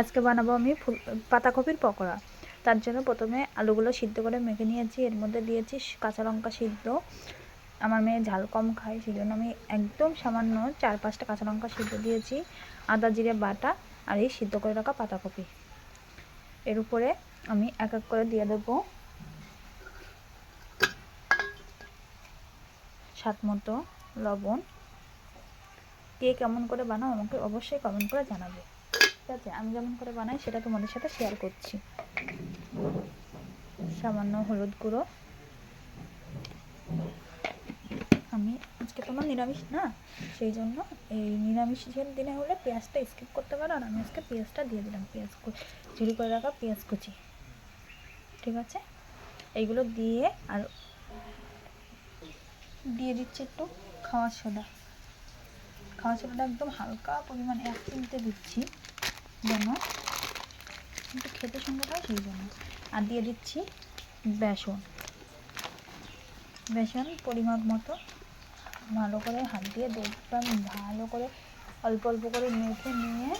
আজকে বানাবো আমি ফুল, পাতাকপির পকোড়া। তার জন্য প্রথমে আলুগুলো সিদ্ধ করে মেখে নিয়েছি। এর মধ্যে দিয়েছি কাঁচা লঙ্কা সিদ্ধ। আমার মেয়ে ঝাল কম খায় সেই জন্য আমি একদম সামান্য চার পাঁচটা কাঁচা লঙ্কা সিদ্ধ দিয়েছি, আদা, জিরে, বাটা, আর এই সিদ্ধ করে রাখা পাতাকপি। এর উপরে আমি এক এক করে দিয়ে দেবো স্বাদ মতো লবণ। কে কেমন করে বানাও আমাকে অবশ্যই কমেন্ট করে জানাবে। ঠিক আছে, আমি যেমন করে বানাই, সেটা তোমাদের সাথে শেয়ার করছি। সামান্য হলুদ গুঁড়ো। আমি আজকে তোমার নিরামিষ না, সেই জন্য এই নিরামিষের দিনে হলে পেঁয়াজটা স্কিপ করতে পারো, আর আমি আজকে পেঁয়াজটা দিয়ে দিলাম, পেঁয়াজ ঝুড়ি করে রাখা পেঁয়াজ কুচি। ঠিক আছে? এইগুলো দিয়ে আর দিয়ে দিচ্ছি একটু খাওয়া সোডা। খাওয়া সোডাটা একদম হালকা পরিমাণে এক চিমটে দিচ্ছি। যেন একটু খেতে সুন্দর হয় সেই জন্য আর দিয়ে দিচ্ছি বেসন। বেসন পরিমাপ মতো ভালো করে হাত দিয়ে দেখলাম, ভালো করে অল্প অল্প করে মেখে নিয়ে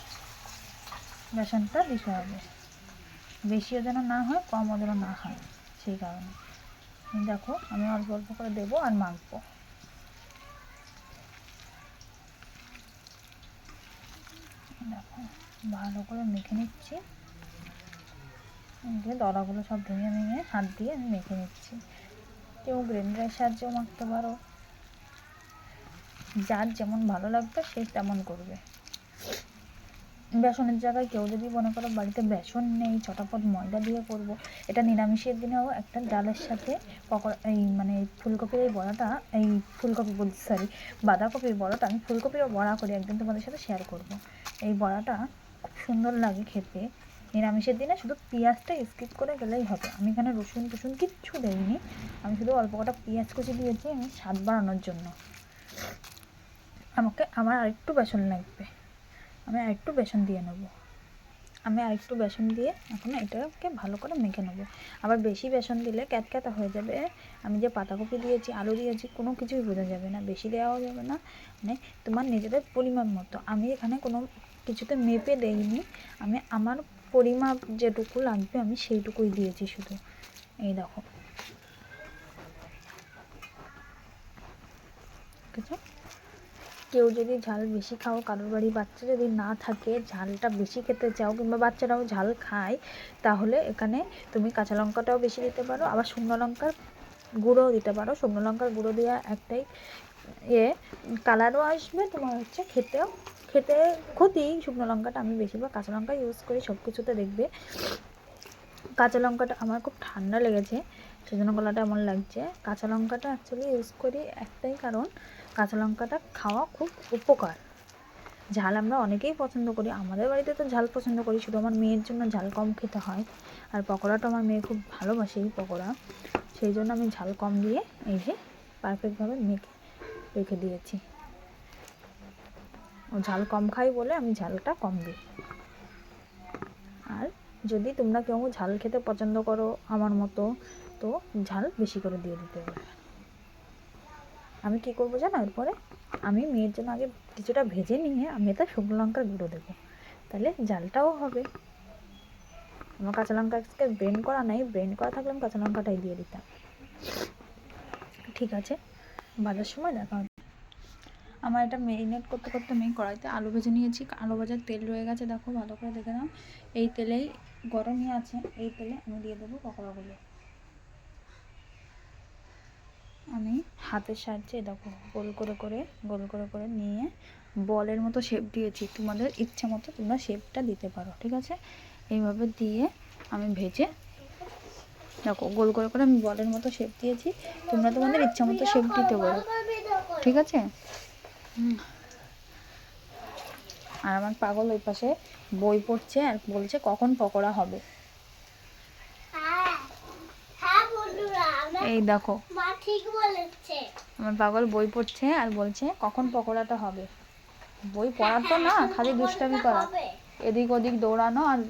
বেসনটা দিতে হবে। বেশিও যেন না হয়, কমও যেন না হয়, সেই কারণে। দেখো, আমি অল্প অল্প করে দেবো আর মাখবো। দেখো। ভালো করে মেখে নিচ্ছি। দিয়ে দড়াগুলো সব ভেঙে ভেঙে হাত দিয়ে আমি মেখে নিচ্ছি। কেউ গ্রাইন্ডারের সাহায্যেও মাখতে পারো। যার যেমন ভালো লাগবে সে তেমন করবে। বেসনের জায়গায় কেউ যদি মনে করো বাড়িতে বেসন নেই চটাপট ময়দা দিয়ে করব, এটা নিরামিষের দিনেও একটা ডালের সাথে পকোড়া, এই মানে ফুলকপির এই বড়াটা, এই ফুলকপি বলছি সরি বাঁধাকপির বড়াটা, আমি ফুলকপিরও বড়া করি একদিন তোমাদের সাথে শেয়ার করব। এই বড়াটা সুন্দর লাগে খেতে। নিরামিষের দিনে শুধু পেঁয়াজটা স্কিপ করে গেলেই হবে। আমি এখানে রসুন টসুন কিচ্ছু দেইনি। আমি শুধু অল্প কটা পেঁয়াজ কুচি দিয়েছি, আমি স্বাদ বাড়ানোর জন্য। আমাকে, আমার আরেকটু বেসন লাগবে। আমি আরেকটু বেসন দিয়ে নেব। আমি আরেকটু বেসন দিয়ে এখন এটাকে ভালো করে মেখে নেব। আবার বেশি বেসন দিলে ক্যাতক্যাতা হয়ে যাবে। আমি যে পাতাকপি দিয়েছি, আলু দিয়েছি, কোনো কিছুই বোঝা যাবে না। বেশি দেওয়াও যাবে না। মানে তোমার নিজেদের পরিমাণ মতো। আমি এখানে কোনো কিছুতে মেপে দেইনি। আমি আমার পরিমাপ যেটুকু লাগবে আমি সেইটুকুই দিয়েছি শুধু। এই দেখো। কেউ যদি ঝাল বেশি খাও, কারোর বাড়ি বাচ্চা যদি না থাকে, ঝালটা বেশি খেতে চাও কিংবা বাচ্চারাও ঝাল খায়, তাহলে এখানে তুমি কাঁচা লঙ্কাটাও বেশি দিতে পারো, আবার শুকনো লঙ্কার গুঁড়োও দিতে পারো। শুকনো লঙ্কার গুঁড়ো দেওয়া একটাই এ কালারও আসবে, তোমার হচ্ছে খেতেও খেতে ক্ষতি, শুকনো লঙ্কাটা আমি বেশিরভাগ কাঁচা লঙ্কা ইউজ করি সব কিছুতে দেখবে। কাঁচা লঙ্কাটা আমার খুব ঠান্ডা লেগেছে, সেজন্য গলাটা এমন লাগছে। কাঁচা লঙ্কাটা অ্যাকচুয়ালি ইউজ করি একটাই কারণ, কাঁচা লঙ্কাটা খাওয়া খুব উপকার। ঝাল আমরা অনেকেই পছন্দ করি, আমাদের বাড়িতে তো ঝাল পছন্দ করি, শুধু আমার মেয়ের জন্য ঝাল কম খেতে হয়। আর পকোড়াটা আমার মেয়ে খুব ভালোবাসে এই পকোড়া, সেই জন্য আমি ঝাল কম দিয়ে এই যে পারফেক্টভাবে মেখে রেখে দিয়েছি। ঝাল কম খাই বলে আমি ঝালটা কম দিই। আর যদি তোমরা কেউ ঝাল খেতে পছন্দ করো আমার মতো, তো ঝাল বেশি করে দিয়ে দিতে হবে। আমি কী করব জানো এরপরে? আমি মেয়ের জন্য আগে কিছুটা ভেজে নিয়ে আমি এটা শুকনো লঙ্কার গুঁড়ো দেবো। তাহলে জালটাও হবে। আমার কাঁচা লঙ্কা আজকে ব্রেন করা নাই, ব্রেন করা থাকলে আমি কাঁচা লঙ্কাটাই দিয়ে দিতাম। ঠিক আছে, বাজার সময় দেখা আমার এটা মেরিনেট করতে করতে আমি কড়াইতে আলু ভেজে নিয়েছি। আলু ভাজার তেল রয়ে গেছে, দেখো ভালো করে দেখে নাও। এই তেলেই গরমই আছে, এই তেলে আমি দিয়ে দেবো পকোড়াগুলো। আমি হাতের সাহায্যে দেখো গোল করে করে, গোল করে করে নিয়ে বলের মতো শেপ দিয়েছি। তোমাদের ইচ্ছা মতো তোমরা শেপটা দিতে পারো, ঠিক আছে? এইভাবে দিয়ে আমি ভেজে দেখো গোল করে করে আমি বলের মতো শেপ দিয়েছি। তোমরা তোমাদের ইচ্ছা মতো শেপ দিতে পারো, ঠিক আছে। আর আমার পাগল ওই পাশে বই পড়ছে আর বলছে কখন পকোড়া হবে। এই দেখো। আমার পাগল বই পড়ছে আর বলছে কখন পকোড়াটা হবে। বই পড়া তো না খালি দুষ্টামি করা। এদিক ওদিক দৌড়ানো আর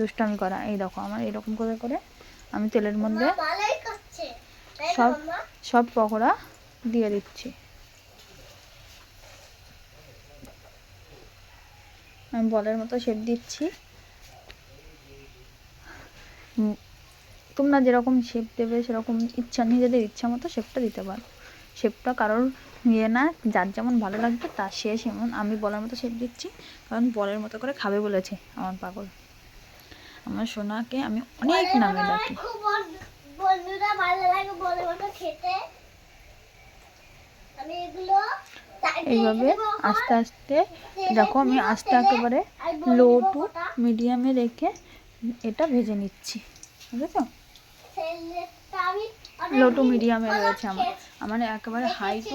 দুষ্টামি করা। এই দেখো আমার এরকম করে করে আমি তেলের মধ্যে সব সব পকোড়া দিয়ে দিচ্ছি। বলের মতো শেপ দিচ্ছি। তোমরা যেরকম শেপ দেবে সেরকম ইচ্ছা নিজেদের ইচ্ছা মতো শেপটা দিতে পারো। শেপটা কারোর ইয়ে না যার যেমন ভালো লাগবে তার সে সেমন। আমি বলার মতো শেপ দিচ্ছি কারণ বলের মতো করে খাবে বলেছে আমার পাগল। আমার সোনাকে আমি অনেক নামে ডাকি। বন্ধুরা ভালো লাগে বলে মতো খেতে। আমি এগুলো এইভাবে। আস্তে আস্তে, দেখো আমি আস্তে একেবারে লো টু মিডিয়ামে রেখে এটা ভেজে নিচ্ছি, বুঝেছ লো টু মিডিয়ামে রয়েছে আমার আমার একেবারে হাই টু।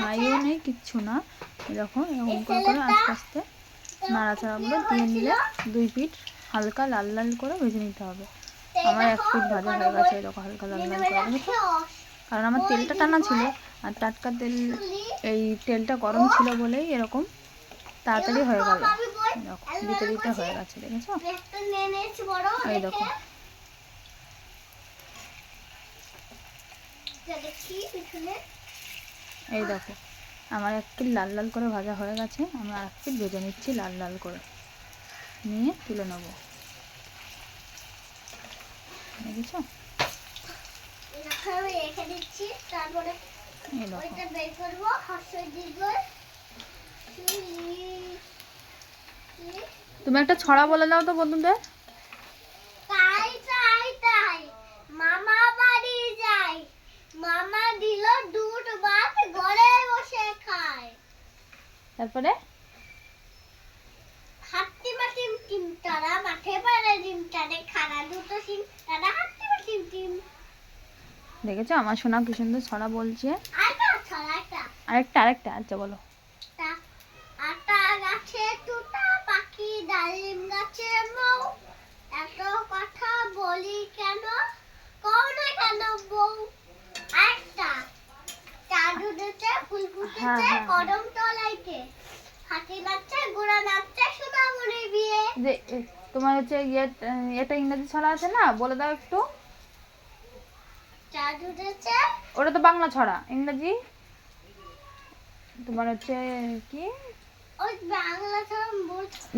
হাইও নেই, কিচ্ছু না এরকম এরকম করে করে আস্তে আস্তে নাড়াচাড়াগুলো দিয়ে নিলে দুই পিঠ হালকা লাল লাল করে ভেজে নিতে হবে আমার এক পিঠ ভাজা হয়ে গেছে এরকম হালকা লাল লাল করে কারণ আমার তেলটা টানা ছিল আর টাটকা তেল এই তেলটা গরম ছিল বলেই এরকম তাড়াতাড়ি হয়ে গেল। দেখো, দিতে দিতে হয়ে গেছে, দেখেছ? এই দেখে। এই দেখো, আমার এক পিঠ লাল লাল করে ভাজা হয়ে গেছে, আমি আর এক পিঠ ভেজে নিচ্ছি লাল লাল করে। নিয়ে তুলে নেব। দেখেছ? আমি রেখে দিচ্ছি তারপরে ওইটা বের করব হর্ষই দিব তুমি একটা ছড়া বলে দাও তো বন্ধুদের। তাই তাই তাই। মামা বাড়ি যাই মামা দিল দুধ ভাত ঘরে বসে খায়। তারপরে? দেখেছ? আমার সোনা কি সুন্দর ছড়া বলছে। আরেকটা আরেকটা আচ্ছা বলো। আটা গাছে টুটা পাখি ডালিম গাছে মৌ এত কথা বলি কেন? কও না কেন বউ? একটা হ্যাঁ, ফুটেছে হ্যাঁ, কদম তলাইতে। হাতি নাচছে গোড়া নাচছে সোনামুড়ি বিয়ে। যে তোমার হচ্ছে ইয়ে এটা ইংরেজি ছড়া আছে না? বলে দাও একটু। ওটা তো বাংলা ছড়া ইংরেজি। তোমার হচ্ছে কি?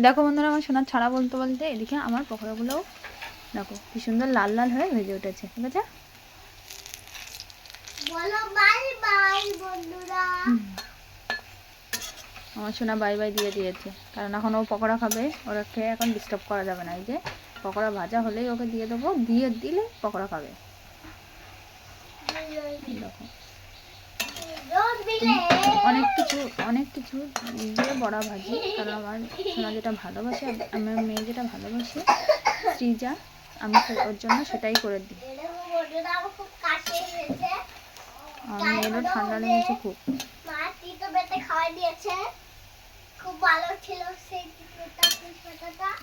দেখো বন্ধুরা আমার সোনার ছড়া বলতে বলতে এদিকে আমার পকোড়াগুলোও দেখো কি সুন্দর লাল লাল হয়ে ভেজে উঠেছে ঠিক আছে? আমার সোনা বাই বাই দিয়ে দিয়েছে কারণ এখন ও পকোড়া খাবে ওরা খেয়ে এখন ডিস্টার্ব করা যাবে না। এই যে পকোড়া ভাজা হলেই ওকে দিয়ে দেবো দিয়ে দিলে পকোড়া খাবে। অনেক কিছু অনেক কিছু দিয়ে বড়া ভাজি। কারণ আমার সোনা যেটা ভালোবাসে আমার মেয়ে যেটা ভালোবাসে সৃজা আমি ওর জন্য সেটাই করে দিই। মেয়েরও ঠান্ডা লেগেছে খুব।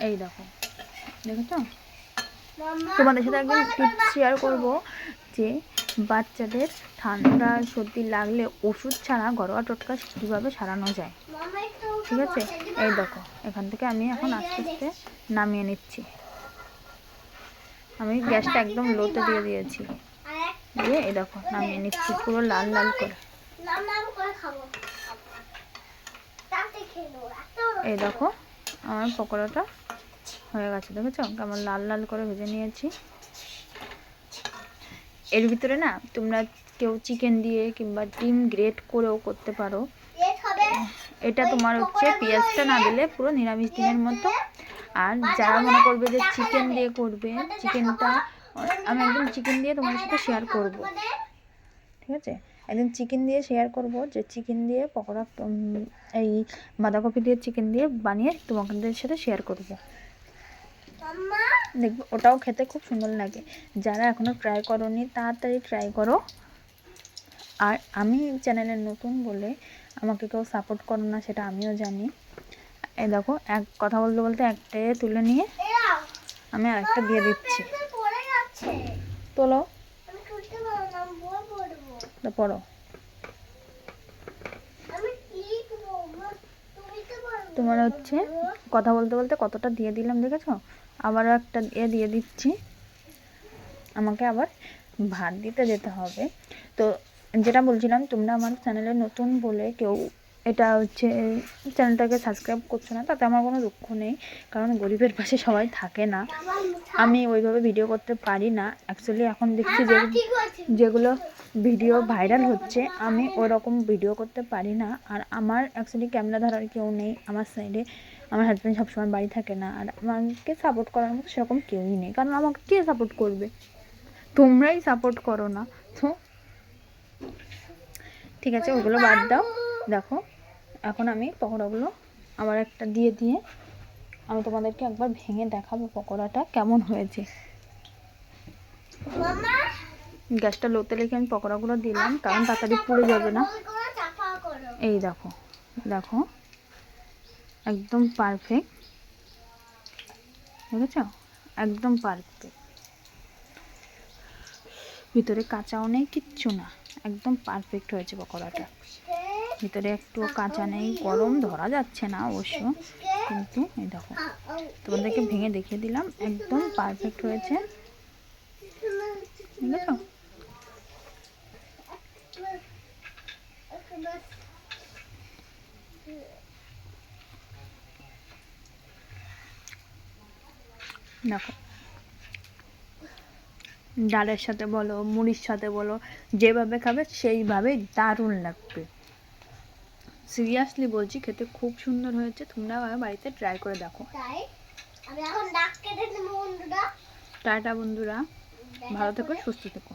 এই দেখো। দেখেছ? তোমাদের সাথে একদিন শেয়ার করব যে বাচ্চাদের ঠান্ডা সর্দি লাগলে ওষুধ ছাড়া ঘরোয়া টোটকা কীভাবে সারানো যায়? ঠিক আছে? এই দেখো, এখান থেকে আমি এখন আস্তে আস্তে নামিয়ে নিচ্ছি। আমি গ্যাসটা একদম লোতে দিয়ে দিয়েছি। দিয়ে এই দেখো, নামিয়ে নিচ্ছি পুরো লাল লাল করে। এই দেখো, আমার পকোড়াটা হয়ে গেছে, দেখেছ? কেমন লাল লাল করে ভেজে নিয়েছি। এর ভিতরে না তোমরা কেউ চিকেন দিয়ে কিংবা ডিম গ্রেট করেও করতে পারো। এটা তোমার হচ্ছে পেঁয়াজটা না দিলে পুরো নিরামিষ দিনের মতো। আর যারা মনে করবে যে চিকেন দিয়ে করবে চিকেনটা আমি একদম চিকেন দিয়ে তোমার সাথে শেয়ার করব। ঠিক আছে? একদিন চিকেন দিয়ে শেয়ার করব যে চিকেন দিয়ে পকোড়া এই বাঁধাকপি দিয়ে চিকেন দিয়ে বানিয়ে তোমাদের সাথে শেয়ার করব। দেখবে, ওটাও খেতে খুব সুন্দর লাগে। যারা এখনও ট্রাই করোনি, তাড়াতাড়ি ট্রাই করো। আর আমি চ্যানেলে নতুন বলে আমাকে কেউ সাপোর্ট করো না, সেটা আমিও জানি। এই দেখো, এক কথা বলতে বলতে একটাই তুলে নিয়ে আমি আরেকটা দিয়ে দিচ্ছি। তোলো। পড়ো। তোমার হচ্ছে কথা বলতে বলতে কতটা দিয়ে দিলাম, দেখেছ? আবারও একটা এ দিয়ে দিচ্ছি। আমাকে আবার ভাত দিতে যেতে হবে। তো যেটা বলছিলাম, তোমরা আমার চ্যানেলে নতুন বলে কেউ এটা হচ্ছে চ্যানেলটাকে সাবস্ক্রাইব করছ না, তাতে আমার কোনো দুঃখ নেই। কারণ গরিবের পাশে সবাই থাকে না। আমি ওইভাবে ভিডিও করতে পারি না। অ্যাকচুয়ালি এখন দেখছি যে যেগুলো ভিডিও ভাইরাল হচ্ছে, আমি ওরকম ভিডিও করতে পারি না। আর আমার অ্যাকচুয়ালি ক্যামেরা ধরার কেউ নেই, আমার সাইডে আমার হাজব্যান্ড সবসময় বাড়ি থাকে না। আর আমাকে সাপোর্ট করার মতো সেরকম কেউই নেই। কারণ আমাকে কে সাপোর্ট করবে? তোমরাই সাপোর্ট করো না। তো ঠিক আছে ওগুলো বাদ দাও। দেখো এখন আমি পকোড়াগুলো আবার একটা দিয়ে দিয়ে আমি তোমাদেরকে একবার ভেঙে দেখাবো পকোড়াটা কেমন হয়েছে। গ্যাসটা লোতে রেখে আমি পকোড়াগুলো দিলাম কারণ তাড়াতাড়ি পুড়ে যাবে না। এই দেখো দেখো। একদম পারফেক্ট দেখেছ? একদম পারফেক্ট ভিতরে কাঁচাও নেই, কিচ্ছু না। একদম পারফেক্ট হয়েছে পকোড়াটা। ভিতরে একটু কাঁচা নেই, গরম ধরা যাচ্ছে না অবশ্য, কিন্তু এই দেখো, তোমাদেরকে ভেঙে দেখিয়ে দিলাম, একদম পারফেক্ট হয়েছে। ঠিক আছে দেখো। ডালের সাথে বলো মুড়ির সাথে বলো যেভাবে খাবে সেইভাবে দারুণ লাগবে। সিরিয়াসলি বলছি খেতে খুব সুন্দর হয়েছে তোমরা বাড়িতে ট্রাই করে দেখো। টাটা বন্ধুরা। ভালো থেকো সুস্থ থেকো।